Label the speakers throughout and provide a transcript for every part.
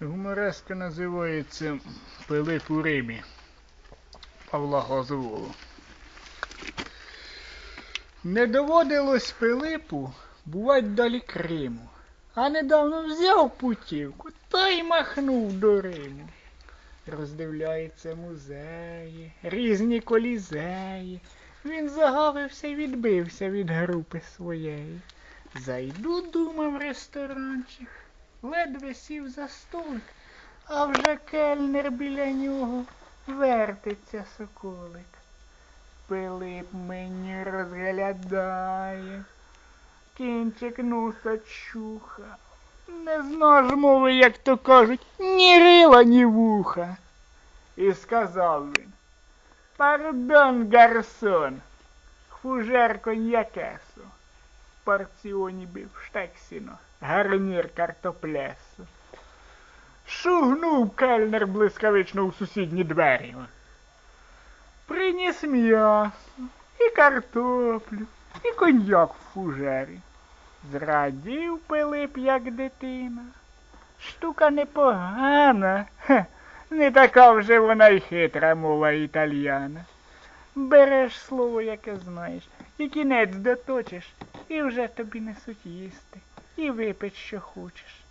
Speaker 1: Гумореска називається Пилип у Римі Павла Глазового. Не доводилось Пилипу бувать далі Криму, а недавно взяв путівку та й махнув до Риму. Роздивляється музеї, різні колізеї. Він загавився й відбився від групи своєї. Зайду, думав, ресторанчик, ледве сів за столик, а вже кельнер біля нього вертиться соколик. Пилип мені розглядає, кінчик носа чуха. Не знаш мови, як то кажуть, ні рила, ні вуха. І сказав він, пардон, гарсон, фужер коньякесу, порціоні бифштексіно, гарнір картоплесу. Шугнув кельнер блискавично у сусідні двері. Приніс м'ясо, і картоплю, і коньяк в фужері. Зрадів Пилип, як дитина. Штука непогана, хе, не така вже вона й хитра мова італьяна. Береш слово, яке знаєш, і кінець доточиш, і вже тобі несуть їсти, і випить, що хочеш.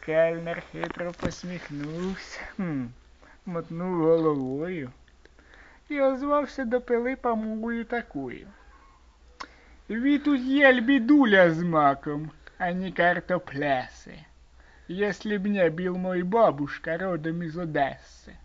Speaker 1: Кельнер хитро посміхнувся, хм, мотнув головою і озвався до Пилипа мовою такою. Ви тут ел бедуля с маком, а не картоплясы. Если б не был мой бабушка родом из Одессы.